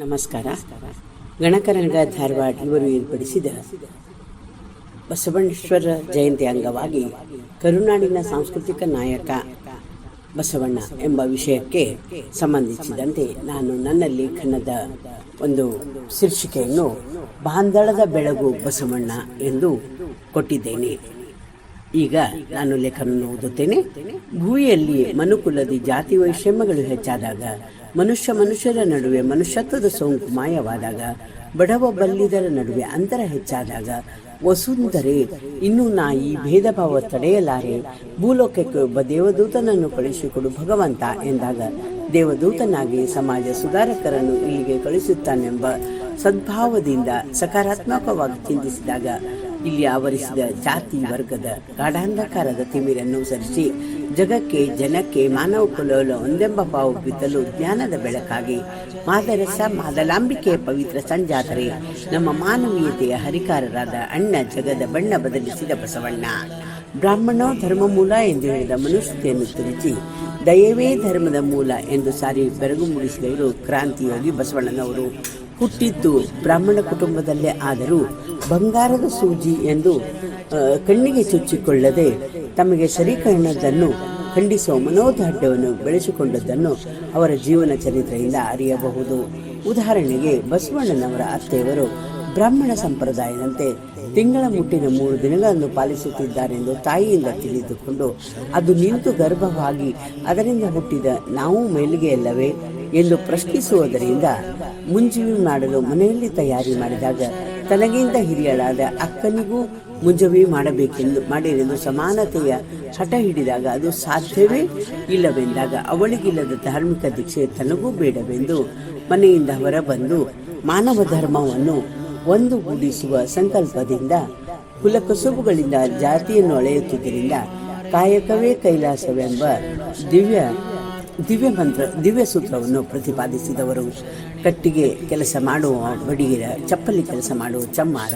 ನಮಸ್ಕಾರ. ಗಣಕರಂಗ ಧಾರವಾಡ ಇವರು ಏರ್ಪಡಿಸಿದ ಬಸವಣ್ಣೇಶ್ವರ ಜಯಂತಿ ಅಂಗವಾಗಿ ಕರುನಾಡಿನ ಸಾಂಸ್ಕೃತಿಕ ನಾಯಕ ಬಸವಣ್ಣ ಎಂಬ ವಿಷಯಕ್ಕೆ ಸಂಬಂಧಿಸಿದಂತೆ ನಾನು ನನ್ನ ಲೇಖನದ ಒಂದು ಶೀರ್ಷಿಕೆಯನ್ನು ಬಾಂದಳದ ಬೆಳಗು ಬಸವಣ್ಣ ಎಂದು ಕೊಟ್ಟಿದ್ದೇನೆ. ಈಗ ನಾನು ಲೇಖನವನ್ನು ಓದುತ್ತೇನೆ. ಭೂಮಿಯಲ್ಲಿ ಮನುಕುಲದಿ ಜಾತಿ ವೈಷಮ್ಯಗಳು ಹೆಚ್ಚಾದಾಗ ಮನುಷ್ಯ ಮನುಷ್ಯರ ನಡುವೆ ಮನುಷ್ಯತ್ವದ ಸೋಂಕು ಮಾಯವಾದಾಗ ಬಡವ ಬಲ್ಲಿದರ ನಡುವೆ ಅಂತರ ಹೆಚ್ಚಾದಾಗ, ವಸುಂಧರೆ, ಇನ್ನು ನಾಯಿ ಭೇದ ಭಾವ ತಡೆಯಲಾರೆ, ಭೂಲೋಕಕ್ಕೆ ಒಬ್ಬ ದೇವದೂತನನ್ನು ಕಳಿಸಿಕೊಡು ಭಗವಂತ ಎಂದಾಗ, ದೇವದೂತನಾಗಿ ಸಮಾಜ ಸುಧಾರಕರನ್ನು ಇಲ್ಲಿಗೆ ಕಳಿಸುತ್ತಾನೆಂಬ ಸದ್ಭಾವದಿಂದ ಸಕಾರಾತ್ಮಕವಾಗಿ ಚಿಂತಿಸಿದಾಗ ಇಲ್ಲಿ ಆವರಿಸಿದ ಜಾತಿ ವರ್ಗದ ಗಾಢಾಂಧಕಾರದ ತಿಮಿರನ್ನು ಸರಿಸಿ ಜಗಕ್ಕೆ ಜನಕ್ಕೆ ಮಾನವ ಕುಲೋಲ ಒಂದೆಂಬ ಪಾವು ಬಿದ್ದಲು ಜ್ಞಾನದ ಬೆಳಕಾಗಿ ಮಾದರಸ ಮಾದಲಾಂಬಿಕೆಯ ಪವಿತ್ರ ಸಂಜಾತರೆ ನಮ್ಮ ಮಾನವೀಯತೆಯ ಹರಿಕಾರರಾದ ಅಣ್ಣ ಜಗದ ಬಣ್ಣ ಬದಲಿಸಿದ ಬಸವಣ್ಣ. ಬ್ರಾಹ್ಮಣ ಧರ್ಮ ಮೂಲ ಎಂದು ಹೇಳಿದ ಮನುಷ್ಯತೆಯನ್ನು ತಿರುಚಿ ದಯವೇ ಧರ್ಮದ ಮೂಲ ಎಂದು ಸಾರಿ ಬೆರಗು ಮೂಡಿಸಿದವರು ಕ್ರಾಂತಿಯೋಗಿ ಬಸವಣ್ಣನವರು. ಹುಟ್ಟಿದ್ದು ಬ್ರಾಹ್ಮಣ ಕುಟುಂಬದಲ್ಲೇ ಆದರೂ ಬಂಗಾರದ ಸೂಜಿ ಎಂದು ಕಣ್ಣಿಗೆ ಚುಚ್ಚಿಕೊಳ್ಳದೆ ತಮಗೆ ಶರೀಕರಣದನ್ನು ಖಂಡಿಸುವ ಮನೋದಾಢ್ಯವನ್ನು ಬೆಳೆಸಿಕೊಂಡದ್ದನ್ನು ಅವರ ಜೀವನ ಚರಿತ್ರೆಯಿಂದ ಅರಿಯಬಹುದು. ಉದಾಹರಣೆಗೆ ಬಸವಣ್ಣನವರ ಅತ್ತೆಯವರು ಬ್ರಾಹ್ಮಣ ಸಂಪ್ರದಾಯದಂತೆ ತಿಂಗಳ ಮುಟ್ಟಿನ ಮೂರು ದಿನಗಳನ್ನು ಪಾಲಿಸುತ್ತಿದ್ದಾರೆಂದು ತಾಯಿಯಿಂದ ತಿಳಿದುಕೊಂಡು, ಅದು ನಿಂತು ಗರ್ಭವಾಗಿ ಅದರಿಂದ ಹುಟ್ಟಿದ ನಾವು ಮೇಲಿಗೆಯಲ್ಲವೇ ಎಂದು ಪ್ರಶ್ನಿಸುವುದರಿಂದ ಮುಂಜುವಿ ಮಾಡಲು ಮನೆಯಲ್ಲಿ ತಯಾರಿ ಮಾಡಿದಾಗ ತನಗಿಂತ ಹಿರಿಯಳಾದ ಅಕ್ಕನಿಗೂ ಮುಂಜವಿ ಮಾಡಬೇಕೆಂದು ಮಾಡಿರೆಂದು ಸಮಾನತೆಯ ಹಠ ಹಿಡಿದಾಗ ಅದು ಸಾಧ್ಯವೇ ಇಲ್ಲವೆಂದಾಗ ಅವಳಿಗಿಲ್ಲದ ಧಾರ್ಮಿಕ ದೀಕ್ಷೆ ತನಗೂ ಬೇಡವೆಂದು ಮನೆಯಿಂದ ಹೊರಬಂದು ಮಾನವ ಧರ್ಮವನ್ನು ಒಂದುಗೂಡಿಸುವ ಸಂಕಲ್ಪದಿಂದ ಕುಲಕಸುಬುಗಳಿಂದ ಜಾತಿಯನ್ನು ಅಳೆಯುತ್ತಿದ್ದರಿಂದ ಕಾಯಕವೇ ಕೈಲಾಸವೆಂಬ ದಿವ್ಯ ದಿವ್ಯ ಮಂತ್ರ, ದಿವ್ಯ ಸೂತ್ರವನ್ನು ಪ್ರತಿಪಾದಿಸಿದವರು. ಕಟ್ಟಿಗೆ ಕೆಲಸ ಮಾಡುವ, ಬಡಿಗಿರ, ಚಪ್ಪಲಿ ಕೆಲಸ ಮಾಡುವ, ಚಮ್ಮಾರ,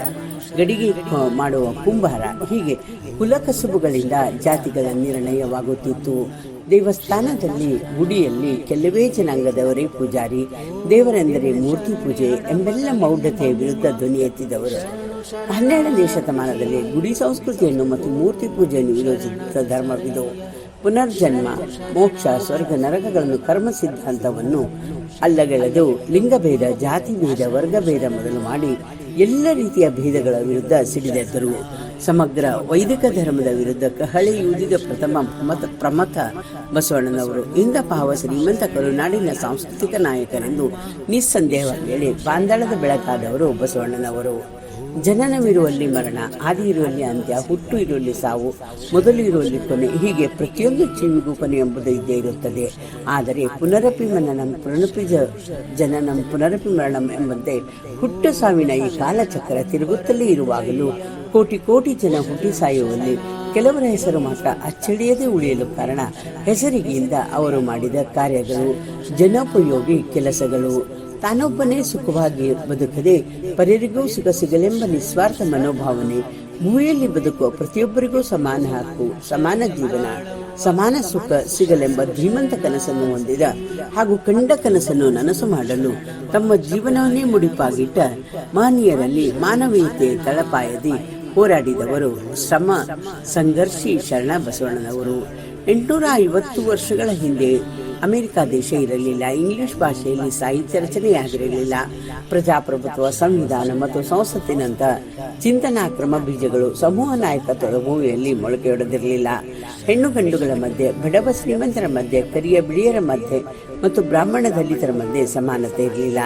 ಗಡಿಗೆ ಮಾಡುವ ಕುಂಬಾರ, ಹೀಗೆ ಕುಲಕಸುಬುಗಳಿಂದ ಜಾತಿಗಳ ನಿರ್ಣಯವಾಗುತ್ತಿತ್ತು. ದೇವಸ್ಥಾನದಲ್ಲಿ, ಗುಡಿಯಲ್ಲಿ ಕೆಲವೇ ಜನಾಂಗದವರೇ ಪೂಜಾರಿ, ದೇವರೆಂದರೆ ಮೂರ್ತಿ ಪೂಜೆ ಎಂಬೆಲ್ಲ ಮೌಢ್ಯತೆಯ ವಿರುದ್ಧ ಧ್ವನಿ ಎತ್ತಿದವರು. ಹನ್ನೆರಡನೇ ಶತಮಾನದಲ್ಲಿ ಗುಡಿ ಸಂಸ್ಕೃತಿಯನ್ನು ಮತ್ತು ಮೂರ್ತಿ ಪೂಜೆಯನ್ನು ವಿರೋಧಿಸಿದ ಧರ್ಮವಿದು. ಪುನರ್ಜನ್ಮ, ಮೋಕ್ಷ, ಸ್ವರ್ಗ, ನರಕಗಳನ್ನು ಕರ್ಮ ಸಿದ್ಧಾಂತವನ್ನು ಅಲ್ಲಗೆಳೆದು ಲಿಂಗಭೇದ ಜಾತಿ ಭೇದ ವರ್ಗಭೇದ ಮೊದಲು ಮಾಡಿ ಎಲ್ಲ ರೀತಿಯ ಭೇದಗಳ ವಿರುದ್ಧ ಸಿಡಿದೆದ್ದರು. ಸಮಗ್ರ ವೈದಿಕ ಧರ್ಮದ ವಿರುದ್ಧ ಕಹಳೆ ಯೂದಿದ ಪ್ರಥಮ ಪ್ರಮಥ ಪ್ರಮಥ ಬಸವಣ್ಣನವರು ಇಂದ ಪಾವ ಶ್ರೀಮಂತ ಕರುನಾಡಿನ ಸಾಂಸ್ಕೃತಿಕ ನಾಯಕರೆಂದು ನಿಸ್ಸಂದೇಹವಾಗಿ ಹೇಳಿ ಬಾಂದಳದ ಬೆಳಕಾದವರು ಬಸವಣ್ಣನವರು. ಜನನವಿರುವಲ್ಲಿ ಮರಣ ಆದಿ ಇರುವಲ್ಲಿ ಅಂತ್ಯ, ಹುಟ್ಟು ಇರುವಲ್ಲಿ ಸಾವು, ಮೊದಲು ಇರುವಲ್ಲಿ ಕೊನೆ, ಹೀಗೆ ಪ್ರತಿಯೊಂದು ಜೀವಿಗೂ ಕೊನೆ ಎಂಬುದು ಇದ್ದೇ ಇರುತ್ತದೆ. ಆದರೆ ಪುನರಪಿ ಮನನಂ, ಪುನರಪಿ ಜನನಂ, ಪುನರಪಿ ಮರಣಂ ಎಂಬಂತೆ ಹುಟ್ಟು ಸಾವಿನ ಈ ಕಾಲಚಕ್ರ ತಿರುಗುತ್ತಲೇ ಇರುವಾಗಲೂ ಕೋಟಿ ಕೋಟಿ ಜನ ಹುಟ್ಟಿ ಸಾಯುವಲ್ಲಿ ಕೆಲವರ ಹೆಸರು ಮಾತ್ರ ಅಚ್ಚಳಿಯದೆ ಉಳಿಯಲು ಕಾರಣ ಹೆಸರಿಗೆಯಿಂದ ಅವರು ಮಾಡಿದ ಕಾರ್ಯಗಳು, ಜನೋಪಯೋಗಿ ಕೆಲಸಗಳು. ತಾನೊಬ್ಬನೇ ಸುಖವಾಗಿ ಬದುಕದೆ ಪರರಿಗೂ ಸುಖ ಸಿಗಲೆಂಬ ನಿಸ್ವಾರ್ಥ ಮನೋಭಾವನೆ ಭೂಮಿಯಲ್ಲಿ ಬದುಕುವ ಪ್ರತಿಯೊಬ್ಬರಿಗೂ ಸಮಾನ ಹಕ್ಕು, ಸಮಾನ ಜೀವನ, ಸಮಾನ ಸುಖ ಸಿಗಲೆಂಬ ಧೀಮಂತ ಕನಸನ್ನು ಹೊಂದಿದ ಹಾಗೂ ಕಂಡ ಕನಸನ್ನು ನನಸು ಮಾಡಲು ತಮ್ಮ ಜೀವನವನ್ನೇ ಮುಡಿಪಾಗಿಟ್ಟ ಮಹನೀಯರಲ್ಲಿ ಮಾನವೀಯತೆ ತಳಪಾಯದಿ ಹೋರಾಡಿದವರು ಶ್ರಮ ಸಂಘರ್ಷಿ ಶರಣ ಬಸವಣ್ಣನವರು. ಎಂಟುನೂರ ಐವತ್ತು ವರ್ಷಗಳ ಹಿಂದೆ ಅಮೆರಿಕ ದೇಶ ಇರಲಿಲ್ಲ, ಇಂಗ್ಲಿಷ್ ಭಾಷೆಯಲ್ಲಿ ಸಾಹಿತ್ಯ ರಚನೆಯಾಗಿರಲಿಲ್ಲ. ಪ್ರಜಾಪ್ರಭುತ್ವ, ಸಂವಿಧಾನ ಮತ್ತು ಸಂಸತ್ತಿನಂತ ಚಿಂತನಾಕ್ರಮ ಬೀಜಗಳು ಸಮೂಹ ನಾಯಕತ್ವದ ಭೂಮಿಯಲ್ಲಿ ಮೊಳಕೆಯೊಡೆದಿರಲಿಲ್ಲ. ಹೆಣ್ಣು ಗಂಡುಗಳ ಮಧ್ಯೆ, ಬಡವ ಶ್ರೀಮಂತರ ಮಧ್ಯೆ, ಕರಿಯ ಬಿಳಿಯರ ಮಧ್ಯೆ ಮತ್ತು ಬ್ರಾಹ್ಮಣ ದಲಿತರ ಮಧ್ಯೆ ಸಮಾನತೆ ಇರಲಿಲ್ಲ.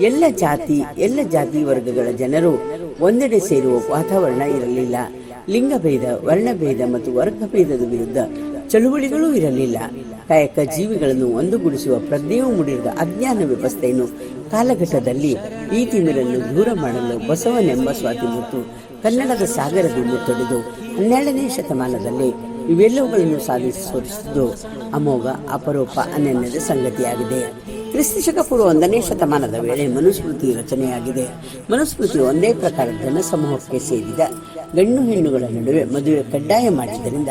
ಎಲ್ಲ ಜಾತಿ ಎಲ್ಲ ಜಾತಿ ವರ್ಗಗಳ ಜನರು ಒಂದೆಡೆ ಸೇರುವ ವಾತಾವರಣ ಇರಲಿಲ್ಲ. ಲಿಂಗಭೇದ, ವರ್ಣಭೇದ ಮತ್ತು ವರ್ಗಭೇದದ ವಿರುದ್ಧ ಚಳುವಳಿಗಳೂ ಇರಲಿಲ್ಲ. ಕಾಯಕ ಜೀವಿಗಳನ್ನು ಒಂದುಗೂಡಿಸುವ ಪ್ರಜ್ಞೆಯೂ ಮೂಡಿರುವ ಅಜ್ಞಾನ ವ್ಯವಸ್ಥೆಯನ್ನು ಕಾಲಘಟ್ಟದಲ್ಲಿ ಈ ತಿಮಿರನ್ನು ದೂರ ಮಾಡಲು ಬಸವನೆಂಬ ಸ್ವಾತಿಮುತ್ತು ಕನ್ನಡದ ಸಾಗರದಿಂದ ತೊಡೆದು ಹನ್ನೆರಡನೇ ಶತಮಾನದಲ್ಲಿ ಇವೆಲ್ಲವುಗಳನ್ನು ಸಾಧಿಸಿ ಸೋರಿಸಿದ್ದು ಅಮೋಘ, ಅಪರೂಪ, ಅನನ್ಯದ ಸಂಗತಿಯಾಗಿದೆ. ಕ್ರಿಸ್ತಶಕ ಪೂರ್ವ ಒಂದನೇ ಶತಮಾನದ ವೇಳೆ ಮನುಸ್ಮೃತಿ ರಚನೆಯಾಗಿದೆ. ಮನುಸ್ಮೃತಿ ಒಂದೇ ಪ್ರಕಾರ ಜನಸಮೂಹಕ್ಕೆ ಸೇರಿದ ಗಂಡು ಹೆಣ್ಣುಗಳ ನಡುವೆ ಮದುವೆ ಕಡ್ಡಾಯ ಮಾಡಿದ್ದರಿಂದ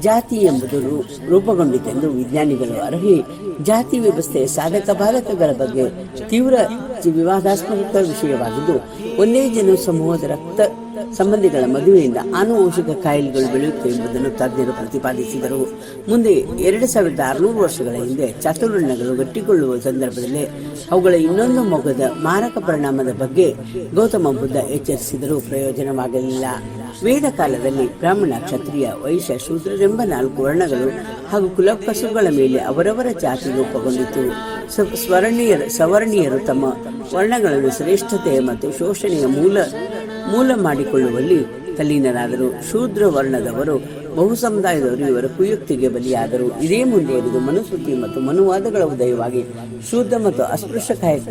ಜಾತಿ ಎಂಬುದು ರೂಪುಗೊಂಡಿತೆಂದು ವಿಜ್ಞಾನಿಗಳು ಅರ್ಹಿ. ಜಾತಿ ವ್ಯವಸ್ಥೆಯ ಸಾಧಕ ಬಾಧಕಗಳ ಬಗ್ಗೆ ತೀವ್ರ ವಿವಾದಾಸ್ಪದ ವಿಷಯವಾಗಿದ್ದು, ಒಂದೇ ಜನ ಸಮೂಹದ ರಕ್ತ ಸಂಬಂಧಿಗಳ ಮದುವೆಯಿಂದ ಆನುವಂಶಿಕ ಕಾಯಿಲೆಗಳು ಬೆಳೆಯುತ್ತವೆ ಎಂಬುದನ್ನು ತಜ್ಞರು ಪ್ರತಿಪಾದಿಸಿದರು. ಮುಂದೆ ಎರಡು ಸಾವಿರದ ಆರುನೂರು ವರ್ಷಗಳ ಹಿಂದೆ ಚತುರ್ಣಗಳು ಗಟ್ಟಿಕೊಳ್ಳುವ ಸಂದರ್ಭದಲ್ಲಿ ಅವುಗಳ ಇನ್ನೊಂದು ಮೊಗದ ಮಾರಕ ಪರಿಣಾಮದ ಬಗ್ಗೆ ಗೌತಮ ಬುದ್ಧ ಎಚ್ಚರಿಸಿದರೂ ಪ್ರಯೋಜನವಾಗಲಿಲ್ಲ. ವೇದ ಕಾಲದಲ್ಲಿ ಬ್ರಾಹ್ಮಣ, ಕ್ಷತ್ರಿಯ, ವೈಶ್ಯ ಶೂದ್ರರೆಂಬ ನಾಲ್ಕು ವರ್ಣಗಳು ಹಾಗೂ ಕುಲಕಸುಗಳ ಮೇಲೆ ಅವರವರ ಜಾತಿ ರೂಪಗೊಂಡಿತು ಸ್ವರ್ಣೀಯರು ಸವರ್ಣೀಯರು ತಮ್ಮ ವರ್ಣಗಳನ್ನು ಶ್ರೇಷ್ಠತೆ ಮತ್ತು ಶೋಷಣೆಯ ಮೂಲ ಮೂಲ ಮಾಡಿಕೊಳ್ಳುವಲ್ಲಿ ತಲ್ಲೀನರಾದರು. ಶೂದ್ರ ವರ್ಣದವರು, ಬಹು ಸಮುದಾಯದವರು ಇವರ ಕುಯುಕ್ತಿಗೆ ಬಲಿಯಾದರು. ಇದೇ ಮುಂದುವರಿದು ಮನುಸ್ಮೃತಿ ಮತ್ತು ಮನುವಾದಗಳ ಉದಯವಾಗಿ ಶೂದ್ರ ಮತ್ತು ಅಸ್ಪೃಶ್ಯಕಾಯಕ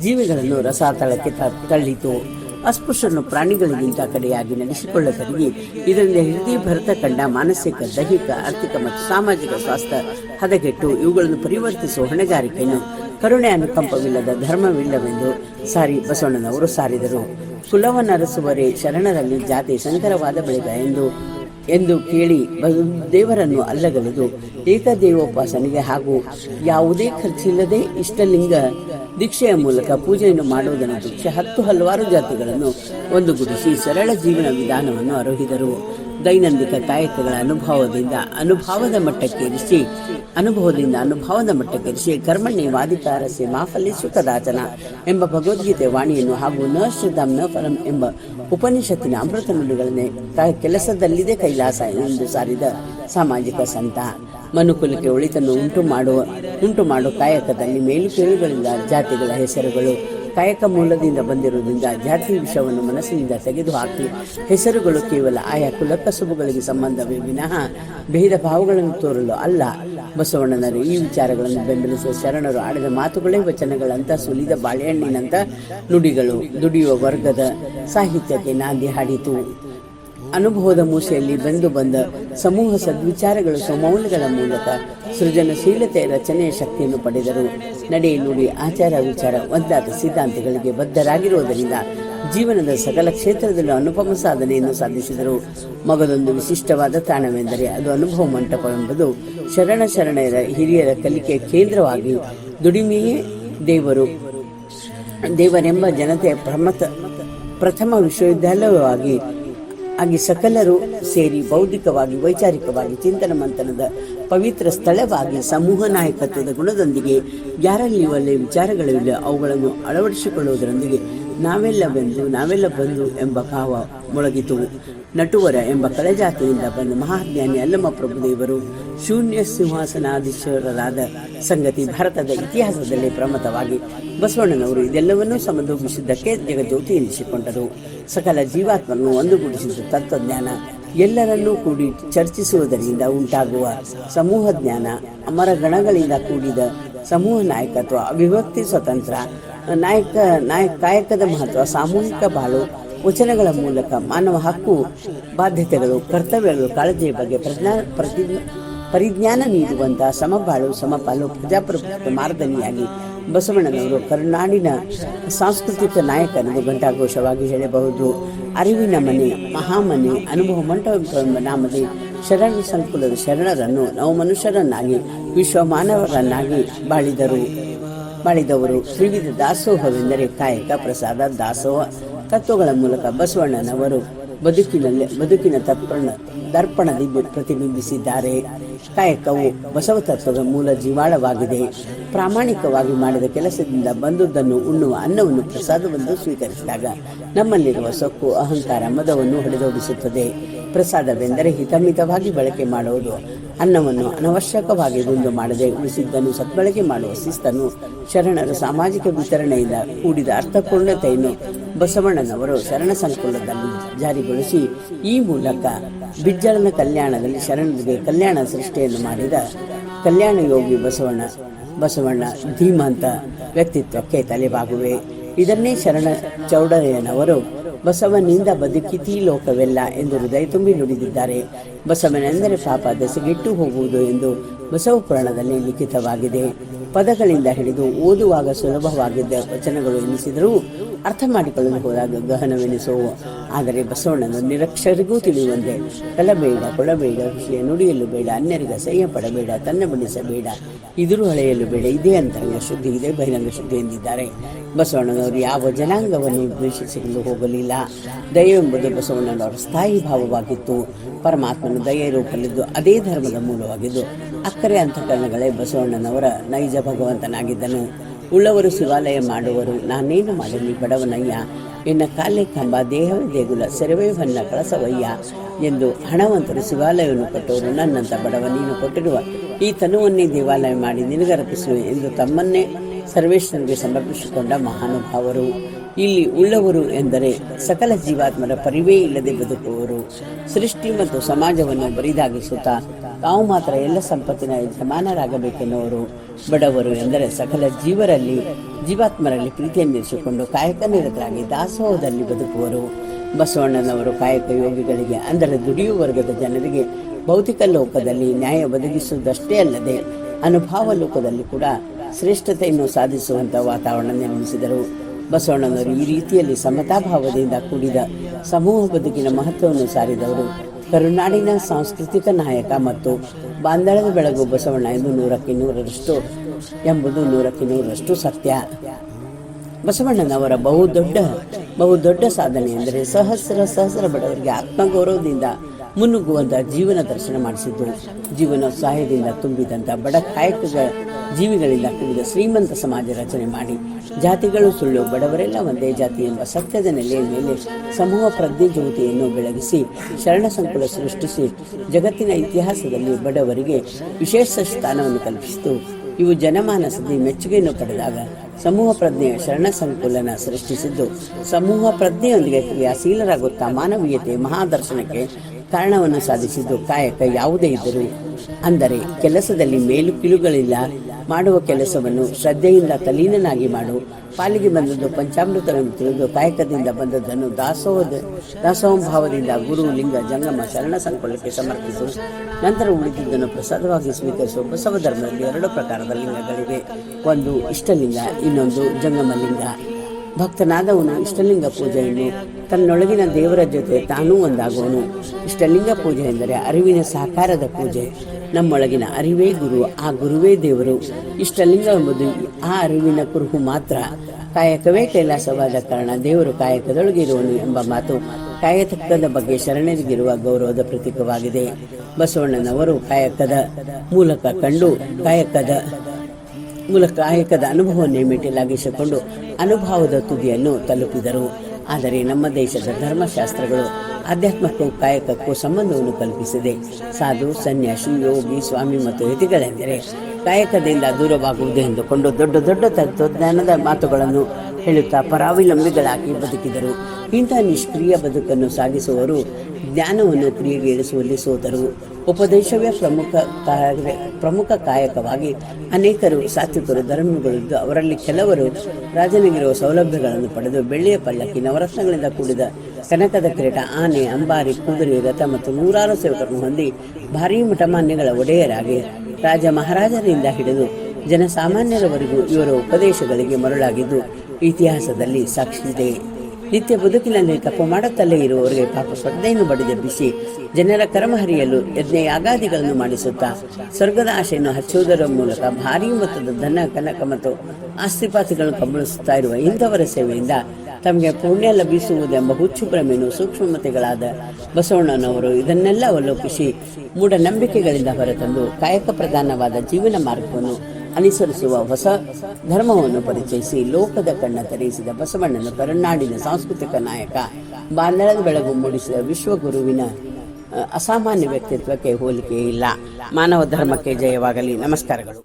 ಜೀವಿಗಳನ್ನು ರಸಾತಳಕ್ಕೆ ತಳ್ಳಿತು. ಅಸ್ಪೃಶ್ಯರನ್ನು ಪ್ರಾಣಿಗಳಿಗಿಂತ ಕಡೆಯಾಗಿ ನಡೆಸಿಕೊಳ್ಳದಲ್ಲಿ ಇದರಿಂದ ಹೃದಯ ಭರತ ಕಂಡ ಮಾನಸಿಕ, ದೈಹಿಕ, ಆರ್ಥಿಕ ಮತ್ತು ಸಾಮಾಜಿಕ ಸ್ವಾಸ್ಥ್ಯ ಹದಗೆಟ್ಟು ಇವುಗಳನ್ನು ಪರಿವರ್ತಿಸುವ ಹೊಣೆಗಾರಿಕೆಯನ್ನು ಕರುಣೆ ಅನುಕಂಪವಿಲ್ಲದ ಧರ್ಮವಿಲ್ಲವೆಂದು ಸಾರಿ ಬಸವಣ್ಣನವರು ಸಾರಿದರು. ಕುಲವನ್ನರಸುವರೇ ಶರಣರಲ್ಲಿ ಜಾತಿ ಶಂಕರವಾದ ಬಳಿಕ ಎಂದು ಎಂದು ಕೇಳಿ ದೇವರನ್ನು ಅಲ್ಲಗಲೆದು ಏಕದೇವೋಪಾಸನೆಗೆ ಹಾಗೂ ಯಾವುದೇ ಖರ್ಚಿಲ್ಲದೆ ಇಷ್ಟಲಿಂಗ ದೀಕ್ಷೆಯ ಮೂಲಕ ಪೂಜೆಯನ್ನು ಮಾಡುವುದನ್ನು ದೀಕ್ಷೆ ಹತ್ತು ಹಲವಾರು ಜಾತಿಗಳನ್ನು ಒಂದುಗೂಡಿಸಿ ಸರಳ ಜೀವನ ವಿಧಾನವನ್ನು ಅರೋಹಿದರು. ದೈನಂದಿಕ ಕಾಯಕಗಳ ಅನುಭವದಿಂದ ಅನುಭವದ ಮಟ್ಟಕ್ಕೇರಿಸಿ ಅನುಭವದಿಂದ ಅನುಭವದ ಮಟ್ಟಕ್ಕೇರಿಸಿ ಕರ್ಮಣ್ಯ ವಾದಿಕಾರಸೆ ಮಾಫಲ್ಯ ಸುಖದಾಚನ ಎಂಬ ಭಗವದ್ಗೀತೆ ವಾಣಿಯನ್ನು ಹಾಗೂ ನ ಶ್ರದ್ಧಾಂ ನ ಫಲಂ ಎಂಬ ಉಪನಿಷತ್ತಿನ ಅಮೃತ ನುಡಿಗಳನ್ನೇ ಕೆಲಸದಲ್ಲಿದೆ ಕೈಲಾಸ ಎಂದು ಸಾರಿದ ಸಾಮಾಜಿಕ ಸಂತ. ಮನುಕುಲಕ್ಕೆ ಒಳಿತನ್ನು ಉಂಟು ಮಾಡುವ ಉಂಟು ಮಾಡುವ ಕಾಯಕದಲ್ಲಿ ಮೇಲು ಕೀಳುಗಳಿಂದ ಜಾತಿಗಳ ಹೆಸರುಗಳು. ಕಾಯಕ ಮೂಲದಿಂದ ಬಂದಿರುವುದರಿಂದ ಜಾತಿ ವಿಷಯವನ್ನು ಮನಸ್ಸಿನಿಂದ ತೆಗೆದುಹಾಕಿ, ಹೆಸರುಗಳು ಕೇವಲ ಆಯಾ ಕುಲಕಸುಬುಗಳಿಗೆ ಸಂಬಂಧವೇ ವಿನಃ ಭೇದ ಭಾವಗಳನ್ನು ತೋರಲು ಅಲ್ಲ. ಬಸವಣ್ಣನರು ಈ ವಿಚಾರಗಳನ್ನು ಬೆಂಬಲಿಸುವ ಶರಣರು ಆಡಿದ ಮಾತುಗಳೇ ವಚನಗಳಂತ ಸುಲಿದ ಬಾಳೆಹಣ್ಣಿನಂತ ನುಡಿಗಳು ದುಡಿಯುವ ವರ್ಗದ ಸಾಹಿತ್ಯಕ್ಕೆ ನಾಂದಿ ಹಾಡಿತು. ಅನುಭವದ ಮೂಸೆಯಲ್ಲಿ ಬಂದು ಬಂದ ಸಮೂಹ ಸದ್ವಿಚಾರಗಳು ಸ್ವಮೌಲ್ಯಗಳ ಮೂಲಕ ಸೃಜನಶೀಲತೆಯ ರಚನೆಯ ಶಕ್ತಿಯನ್ನು ಪಡೆದರು. ನಡೆ ನುಡಿ ಆಚಾರ ವಿಚಾರ ಒಂದಾದ ಸಿದ್ಧಾಂತಗಳಿಗೆ ಬದ್ಧರಾಗಿರುವುದರಿಂದ ಜೀವನದ ಸಕಲ ಕ್ಷೇತ್ರದಲ್ಲೂ ಅನುಪಮ ಸಾಧನೆಯನ್ನು ಸಾಧಿಸಿದರು. ಮಗದೊಂದು ವಿಶಿಷ್ಟವಾದ ತಾಣವೆಂದರೆ ಅದು ಅನುಭವ ಮಂಟಪವೆಂಬುದು ಶರಣ ಶರಣರ ಹಿರಿಯರ ಕಲಿಕೆಯ ಕೇಂದ್ರವಾಗಿ ದುಡಿಮೆಯೇ ದೇವರು. ದೇವರೆಂಬ ಜನತೆಯ ಪ್ರಮತ ಪ್ರಥಮ ವಿಶ್ವವಿದ್ಯಾಲಯವಾಗಿ ಆಗಿ ಸಕಲರು ಸೇರಿ ಬೌದ್ಧಿಕವಾಗಿ, ವೈಚಾರಿಕವಾಗಿ ಚಿಂತನ ಮಂಥನದ ಪವಿತ್ರ ಸ್ಥಳವಾಗಿ ಸಮೂಹ ನಾಯಕತ್ವದ ಗುಣದೊಂದಿಗೆ ಯಾರಲ್ಲಿ ಒಳ್ಳೆಯ ವಿಚಾರಗಳಿಲ್ಲ ಅವುಗಳನ್ನು ಅಳವಡಿಸಿಕೊಳ್ಳುವುದರೊಂದಿಗೆ ನಾವೆಲ್ಲ ಬಂದು ನಾವೆಲ್ಲ ಬಂದು ಎಂಬ ಭಾವ ಮೊಳಗಿತು. ನಟುವರ ಎಂಬ ಕಳೆಜಾತಿಯಿಂದ ಬಂದ ಮಹಾಜ್ಞಾನಿ ಅಲ್ಲಮ್ಮ ಪ್ರಭುದೇವರು ಶೂನ್ಯ ಸಿಂಹಾಸನಾಧೀಶ್ವರರಾದ ಸಂಗತಿ ಭಾರತದ ಇತಿಹಾಸದಲ್ಲಿ ಪ್ರಮತವಾಗಿ ಬಸವಣ್ಣನವರು ಇದೆಲ್ಲವನ್ನೂ ಸಮದೂಗಿಸಿದ್ದಕ್ಕೆ ಜಗಜ್ಯೋತಿ ಎನಿಸಿಕೊಂಡರು. ಸಕಲ ಜೀವಾತ್ಮನ್ನು ಒಂದುಗೂಡಿಸಿದ ತತ್ವಜ್ಞಾನ ಎಲ್ಲರನ್ನೂ ಕೂಡಿ ಚರ್ಚಿಸುವುದರಿಂದ ಉಂಟಾಗುವ ಸಮೂಹ ಜ್ಞಾನ ಅಮರ ಗಣಗಳಿಂದ ಕೂಡಿದ ಸಮೂಹ ನಾಯಕತ್ವ, ಅಭಿವ್ಯಕ್ತಿ, ಸ್ವತಂತ್ರ ನಾಯಕ ನಾಯಕ, ಕಾಯಕದ ಮಹತ್ವ, ಸಾಮೂಹಿಕ ಬಾಳು, ವಚನಗಳ ಮೂಲಕ ಮಾನವ ಹಕ್ಕು, ಬಾಧ್ಯತೆಗಳು, ಕರ್ತವ್ಯಗಳು, ಕಾಳಜಿಯ ಬಗ್ಗೆ ಪ್ರಜ್ಞಾ, ಪ್ರತಿ, ಪರಿಜ್ಞಾನ ನೀಡುವಂತಹ ಸಮಬಾಳು, ಸಮಪಾಲು, ಪ್ರಜಾಪ್ರಭುತ್ವ ಮಾರ್ಗನಿಯಾಗಿ ಬಸವಣ್ಣನವರು ಕರುನಾಡಿನ ಸಾಂಸ್ಕೃತಿಕ ನಾಯಕನನ್ನು ಘಂಟಾಘೋಷವಾಗಿ ಹೇಳಬಹುದು. ಅರಿವಿನ ಮನೆ, ಮಹಾಮನೆ, ಅನುಭವ ಮಂಟಪ ನಾಮದಿ ಶರಣ ಸಂಕುಲದ ಶರಣರನ್ನು ನಾವು ಮನುಷ್ಯರನ್ನಾಗಿ, ವಿಶ್ವ ಮಾನವರನ್ನಾಗಿ ಬಾಳಿದರು. ಬಾಳಿದವರು ಶ್ರೀವಿಧ ದಾಸೋಹವೆಂದರೆ ಕಾಯಕ ಪ್ರಸಾದ ದಾಸೋಹ. ತತ್ವಗಳ ಮೂಲಕ ಬಸವಣ್ಣನವರು ಬದುಕಿನಲ್ಲಿ ಬದುಕಿನ ತರ್ಪಣ ದರ್ಪಣದಿಂದ ಪ್ರತಿಬಿಂಬಿಸಿದ್ದಾರೆ. ಕಾಯಕವು ಬಸವ ತತ್ವದ ಮೂಲ ಜೀವಾಳವಾಗಿದೆ. ಪ್ರಾಮಾಣಿಕವಾಗಿ ಮಾಡಿದ ಕೆಲಸದಿಂದ ಬಂದುದನ್ನು ಉಣ್ಣುವ ಅನ್ನವನ್ನು ಪ್ರಸಾದವೆಂದು ಸ್ವೀಕರಿಸಿದಾಗ ನಮ್ಮಲ್ಲಿರುವ ಸೊಕ್ಕು, ಅಹಂಕಾರ, ಮದವನ್ನು ಹೊಡೆದೋಡಿಸುತ್ತದೆ. ಪ್ರಸಾದವೆಂದರೆ ಹಿತಮಿತವಾಗಿ ಬಳಕೆ ಮಾಡುವುದು. ಅನ್ನವನ್ನು ಅನವಶ್ಯಕವಾಗಿ ಒಂದು ಮಾಡದೆ ಉಳಿಸಿದ್ದನ್ನು ಸದ್ಬಳಕೆ ಮಾಡುವ ಶಿಸ್ತನ್ನು ಶರಣರ ಸಾಮಾಜಿಕ ವಿತರಣೆಯಿಂದ ಕೂಡಿದ ಅರ್ಥಪೂರ್ಣತೆಯನ್ನು ಬಸವಣ್ಣನವರು ಶರಣ ಸಂಕುಲದಲ್ಲಿ ಜಾರಿಗೊಳಿಸಿ ಈ ಮೂಲಕ ಬಿಜ್ಜಳನ ಕಲ್ಯಾಣದಲ್ಲಿ ಶರಣರಿಗೆ ಕಲ್ಯಾಣ ಸೃಷ್ಟಿಯನ್ನು ಮಾಡಿದ ಕಲ್ಯಾಣ ಯೋಗಿ ಬಸವಣ್ಣ ಬಸವಣ್ಣ ಧೀಮಂತ ವ್ಯಕ್ತಿತ್ವಕ್ಕೆ ತಲೆಬಾಗುವೆ. ಇದನ್ನೇ ಶರಣ ಚೌಡರಯ್ಯನವರು ಬಸವನಿಂದ ಬದುಕಿತೀ ಲೋಕವೆಲ್ಲ ಎಂದು ಹೃದಯ ತುಂಬಿ ನುಡಿದಿದ್ದಾರೆ. ಬಸವನೆಂದರೆ ಪಾಪ ದೆಸೆಗೆಟ್ಟು ಹೋಗುವುದು ಎಂದು ಬಸವ ಪುರಾಣದಲ್ಲಿ ಲಿಖಿತವಾಗಿದೆ. ಪದಗಳಿಂದ ಹಿಡಿದು ಓದುವಾಗ ಸುಲಭವಾಗಿದ್ದ ವಚನಗಳು ಎನಿಸಿದರೂ ಅರ್ಥ ಮಾಡಿಕೊಳ್ಳಲು ಹೋದಾಗ ಗಹನವೆನಿಸುವು. ಆದರೆ ಬಸವಣ್ಣನು ನಿರಕ್ಷರಿಗೂ ತಿಳಿಯುವಂತೆ ಕಲಬೇಡ ಕೊಡಬೇಡ ವಿಷಯ ನುಡಿಯಲು ಬೇಡ, ಅನ್ಯರಿಗೆ ಅಸಹ್ಯ ಪಡಬೇಡ ತನ್ನ ಬಡಿಸಬೇಡ ಇದುರು ಹಳೆಯಲು ಬೇಡ, ಇದೇ ಅಂತರಂಗ ಶುದ್ಧಿ, ಇದೇ ಬಹಿರಂಗ ಶುದ್ಧಿ ಎಂದಿದ್ದಾರೆ. ಬಸವಣ್ಣನವರು ಯಾವ ಜನಾಂಗವನ್ನು ಉದ್ದೇಶಿಸಿಕೊಂಡು ಹೋಗಲಿಲ್ಲ. ದಯವೆಂಬುದು ಬಸವಣ್ಣನವರ ಸ್ಥಾಯಿ ಭಾವವಾಗಿತ್ತು. ಪರಮಾತ್ಮನ ದಯ ರೂಪಲಿದ್ದು ಅದೇ ಧರ್ಮದ ಮೂಲವಾಗಿದ್ದು. ಅಕ್ಕರೆ ಅಂತಃಕರಣಗಳೇ ಬಸವಣ್ಣನವರ ನೈಜ ಭಗವಂತನಾಗಿದ್ದನು. ಉಳ್ಳವರು ಶಿವಾಲಯ ಮಾಡುವರು. ನಾನೇನು ಮಾಡಲಿ ಬಡವನಯ್ಯ? ಎನ್ನ ಕಾಲೆ ಕಂಬ, ದೇಹವೇ ದೇಗುಲ, ಸೆರವೇ ಹೊನ್ನ ಕಳಸವಯ್ಯ ಎಂದು ಹಣವಂತರು ಶಿವಾಲಯವನ್ನು ಕೊಟ್ಟವರು. ನನ್ನಂತ ಬಡವ, ನೀನು ಕೊಟ್ಟಿರುವ ಈ ತನುವನ್ನೇ ದೇವಾಲಯ ಮಾಡಿ ನಿನಗರ್ಪಿಸುವೆ ಎಂದು ತಮ್ಮನ್ನೇ ಸರ್ವೇಶ್ವರನಿಗೆ ಸಮರ್ಪಿಸಿಕೊಂಡ ಮಹಾನುಭಾವರು. ಇಲ್ಲಿ ಉಳ್ಳವರು ಎಂದರೆ ಸಕಲ ಜೀವಾತ್ಮರ ಪರಿವೇ ಇಲ್ಲದೆ ಬದುಕುವವರು. ಸೃಷ್ಟಿ ಮತ್ತು ಸಮಾಜವನ್ನು ಬರಿದಾಗಿಸುತ್ತಾ ತಾವು ಮಾತ್ರ ಎಲ್ಲ ಸಂಪತ್ತಿನ ಯಜಮಾನರಾಗಬೇಕೆನ್ನುವರು. ಬಡವರು ಎಂದರೆ ಸಕಲ ಜೀವರಲ್ಲಿ, ಜೀವಾತ್ಮರಲ್ಲಿ ಪ್ರೀತಿಯನ್ನಿರಿಸಿಕೊಂಡು ಕಾಯಕ ನಿರತರಾಗಿ ದಾಸೋಹದಲ್ಲಿ ಬದುಕುವರು. ಬಸವಣ್ಣನವರು ಕಾಯಕ ಯೋಗಿಗಳಿಗೆ, ಅಂದರೆ ದುಡಿಯುವ ವರ್ಗದ ಜನರಿಗೆ ಭೌತಿಕ ಲೋಕದಲ್ಲಿ ನ್ಯಾಯ ಒದಗಿಸುವುದಷ್ಟೇ ಅಲ್ಲದೆ ಅನುಭಾವ ಲೋಕದಲ್ಲಿ ಕೂಡ ಶ್ರೇಷ್ಠತೆಯನ್ನು ಸಾಧಿಸುವಂಥ ವಾತಾವರಣ ನಿರ್ಮಿಸಿದರು. ಬಸವಣ್ಣನವರು ಈ ರೀತಿಯಲ್ಲಿ ಸಮತಾಭಾವದಿಂದ ಕೂಡಿದ ಸಮೂಹ ಬದುಕಿನ ಮಹತ್ವವನ್ನು ಸಾರಿದವರು. ಕರುನಾಡಿನ ಸಾಂಸ್ಕೃತಿಕ ನಾಯಕ ಮತ್ತು ಬಾಂದಳದ ಬೆಳಗು ಬಸವಣ್ಣ ಎಂದು ನೂರಕ್ಕೆ ನೂರರಷ್ಟು ಎಂಬುದು ನೂರಕ್ಕೆ ನೂರರಷ್ಟು ಸತ್ಯ. ಬಸವಣ್ಣನವರ ಬಹುದೊಡ್ಡ ಬಹುದೊಡ್ಡ ಸಾಧನೆ ಎಂದರೆ ಸಹಸ್ರ ಸಹಸ್ರ ಬಡವರಿಗೆ ಆತ್ಮಗೌರವದಿಂದ ಮುನ್ನುಗ್ಗುವಂತ ಜೀವನ ದರ್ಶನ ಮಾಡಿಸಿದ್ದು. ಜೀವನೋತ್ಸಾಹದಿಂದ ತುಂಬಿದಂತ ಬಡ ಕಾಯಕದ ಜೀವಿಗಳಿಂದ ಕೂಡಿದ ಶ್ರೀಮಂತ ಸಮಾಜ ರಚನೆ ಮಾಡಿ. ಜಾತಿಗಳು ಸುಳ್ಳು, ಬಡವರೆಲ್ಲ ಒಂದೇ ಜಾತಿ ಎಂಬ ಸತ್ಯದ ನೆಲೆಯ ಮೇಲೆ ಸಮೂಹ ಪ್ರಜ್ಞೆ ಜ್ಯೋತಿಯನ್ನು ಬೆಳಗಿಸಿ ಶರಣ ಸಂಕುಲ ಸೃಷ್ಟಿಸಿ ಜಗತ್ತಿನ ಇತಿಹಾಸದಲ್ಲಿ ಬಡವರಿಗೆ ವಿಶೇಷ ಸ್ಥಾನವನ್ನು ಕಲ್ಪಿಸಿತು. ಇವು ಜನಮಾನಸದ ಮೆಚ್ಚುಗೆಯನ್ನು ಪಡೆದಾಗ ಸಮೂಹ ಪ್ರಜ್ಞೆಯ ಶರಣ ಸಂಕುಲನ ಸೃಷ್ಟಿಸಿದ್ದು. ಸಮೂಹ ಪ್ರಜ್ಞೆಯೊಂದಿಗೆ ಕ್ರಿಯಾಶೀಲರಾಗುತ್ತಾ ಮಾನವೀಯತೆ, ಮಹಾದರ್ಶನಕ್ಕೆ ಕಾರಣವನ್ನು ಸಾಧಿಸಿದ್ದು ಕಾಯಕ ಯಾವುದೇ ಇದ್ದರೂ ಅಂದರೆ ಕೆಲಸದಲ್ಲಿ ಮೇಲು ಕೀಳುಗಳಿಲ್ಲ ಮಾಡುವ ಕೆಲಸವನ್ನು ಶ್ರದ್ಧೆಯಿಂದ ತಲೀನನಾಗಿ ಮಾಡು. ಪಾಲಿಗೆ ಬಂದದ್ದು ಪಂಚಾಮೃತವನ್ನು ತಿಳಿದು ಕಾಯಕದಿಂದ ಬಂದದ್ದನ್ನು ದಾಸೋಹದ ದಾಸೋಂಭಾವದಿಂದ ಗುರು ಲಿಂಗ ಜಂಗಮ ಶರಣ ಸಂಕುಲಕ್ಕೆ ಸಮರ್ಪಿಸು. ನಂತರ ಉಳಿದಿದ್ದನ್ನು ಪ್ರಸಾದವಾಗಿ ಸ್ವೀಕರಿಸುವ ಬಸವ ಧರ್ಮದಲ್ಲಿ ಎರಡು ಪ್ರಕಾರದ ಲಿಂಗಗಳಿವೆ. ಒಂದು ಇಷ್ಟಲಿಂಗ, ಇನ್ನೊಂದು ಜಂಗಮ ಲಿಂಗ ಭಕ್ತನಾದವನು ಇಷ್ಟಲಿಂಗ ಪೂಜೆಯನ್ನು ತನ್ನೊಳಗಿನ ದೇವರ ಜೊತೆ ತಾನೂ ಒಂದಾಗುವನು. ಇಷ್ಟಲಿಂಗ ಪೂಜೆ ಎಂದರೆ ಅರಿವಿನ ಸಾಕಾರದ ಪೂಜೆ. ನಮ್ಮೊಳಗಿನ ಅರಿವೇ ಗುರು, ಆ ಗುರುವೇ ದೇವರು. ಇಷ್ಟಲಿಂಗ ಎಂಬುದು ಆ ಅರಿವಿನ ಕುರುಹು ಮಾತ್ರ. ಕಾಯಕವೇ ಕೈಲಾಸವಾದ ಕಾರಣ ದೇವರು ಕಾಯಕದೊಳಗೆ ಇರುವನು ಎಂಬ ಮಾತು ಕಾಯತಕ್ಕದ ಬಗ್ಗೆ ಶರಣರಿಗಿರುವ ಗೌರವದ ಪ್ರತೀಕವಾಗಿದೆ. ಬಸವಣ್ಣನವರು ಕಾಯಕದ ಮೂಲಕ ಕಂಡು ಕಾಯಕದ ಮೂಲಕ ಕಾಯಕದ ಅನುಭವವನ್ನೇ ಮೆಟ್ಟಿಲಾಗಿಸಿಕೊಂಡು ಅನುಭವದ ತುದಿಯನ್ನು ತಲುಪಿದರು. ಆದರೆ ನಮ್ಮ ದೇಶದ ಧರ್ಮಶಾಸ್ತ್ರಗಳು ಆಧ್ಯಾತ್ಮಕ್ಕೂ ಕಾಯಕಕ್ಕೂ ಸಂಬಂಧವನ್ನು ಕಲ್ಪಿಸಿದೆ. ಸಾಧು, ಸನ್ಯಾಸಿ, ಯೋಗಿ, ಸ್ವಾಮಿ ಮತ್ತು ಯತಿಗಳೆಂದರೆ ಕಾಯಕದಿಂದ ದೂರವಾಗುವುದು ಎಂದುಕೊಂಡು ದೊಡ್ಡ ದೊಡ್ಡ ತತ್ವಜ್ಞಾನದ ಮಾತುಗಳನ್ನು ಹೇಳುತ್ತಾ ಪರಾವಲಂಬಿಗಳಾಗಿ ಬದುಕಿದರು. ಇಂಥ ನಿಷ್ಕ್ರಿಯ ಬದುಕನ್ನು ಸಾಗಿಸುವವರು ಜ್ಞಾನವನ್ನು ಕ್ರಿಯೆಗೆ ಇಳಿಸುವಲ್ಲಿ ಸೋತರು. ಉಪದೇಶವೇ ಪ್ರಮುಖ ಪ್ರಮುಖ ಕಾಯಕವಾಗಿ ಅನೇಕರು ಸಾತ್ವಿಕರು ಧರ್ಮಗಳಿದ್ದು ಅವರಲ್ಲಿ ಕೆಲವರು ರಾಜನಿಗಿರುವ ಸೌಲಭ್ಯಗಳನ್ನು ಪಡೆದು ಬೆಳ್ಳಿಯ ಪಲ್ಲಕ್ಕಿ ನವರತ್ನಗಳಿಂದ ಕೂಡಿದ ಕನಕದ ಕಿರೀಟ, ಆನೆ, ಅಂಬಾರಿ, ಕುದುರೆ, ರಥ ಮತ್ತು ನೂರಾರು ಸೇವಕರನ್ನು ಹೊಂದಿ ಭಾರೀ ಮಠಮಾನ್ಯಗಳ ಒಡೆಯರಾಗಿ ರಾಜ ಮಹಾರಾಜರಿಂದ ಹಿಡಿದು ಜನಸಾಮಾನ್ಯರವರೆಗೂ ಇವರ ಉಪದೇಶಗಳಿಗೆ ಮರಳಾಗಿದ್ದು ಇತಿಹಾಸದಲ್ಲಿ ಸಾಕ್ಷಿದೆ ನಿತ್ಯ ಬದುಕಿನಲ್ಲಿ ತಪ್ಪು ಮಾಡುತ್ತಲೇ ಇರುವವರಿಗೆ ಪಾಪ ಶ್ರದ್ಧೆಯನ್ನು ಬಡಿದೆಬ್ಬಿಸಿ ಜನರ ಕರ್ಮ ಹರಿಯಲು ಯಜ್ಞ ಯಾಗಾದಿಗಳನ್ನು ಮಾಡಿಸುತ್ತಾ, ಸ್ವರ್ಗದ ಆಶೆಯನ್ನು ಹಚ್ಚುವುದರ ಮೂಲಕ ಭಾರೀ ಮೊತ್ತದ ಧನ, ಕನಕ ಮತ್ತು ಆಸ್ತಿಪಾತಿಗಳನ್ನು ಕಬಳಿಸುತ್ತಾ ಇರುವ ಇಂಥವರ ಸೇವೆಯಿಂದ ತಮಗೆ ಪುಣ್ಯ ಲಭಿಸುವುದೆಂಬ ಹುಚ್ಚು ಭ್ರಮೆಯನ್ನು ಸೂಕ್ಷ್ಮತೆಗಳಾದ ಬಸವಣ್ಣನವರು ಇದನ್ನೆಲ್ಲ ಅವಲೋಕಿಸಿ ಮೂಢನಂಬಿಕೆಗಳಿಂದ ಹೊರತಂದು ಕಾಯಕ ಪ್ರಧಾನವಾದ ಜೀವನ ಮಾರ್ಗವನ್ನು ಅನುಸರಿಸುವ ಹೊಸ ಧರ್ಮವನ್ನು ಪರಿಚಯಿಸಿ ಲೋಕದ ಕಣ್ಣ ತೆರೆಯಿಸಿದ ಬಸವಣ್ಣನ ಕರುನಾಡಿನ ಸಾಂಸ್ಕೃತಿಕ ನಾಯಕ ಬಾಂಧಳದ ಬೆಳಗು ಮೂಡಿಸಿದ ವಿಶ್ವಗುರುವಿನ ಅಸಾಮಾನ್ಯ ವ್ಯಕ್ತಿತ್ವಕ್ಕೆ ಹೋಲಿಕೆ ಇಲ್ಲ. ಮಾನವ ಧರ್ಮಕ್ಕೆ ಜಯವಾಗಲಿ. ನಮಸ್ಕಾರಗಳು.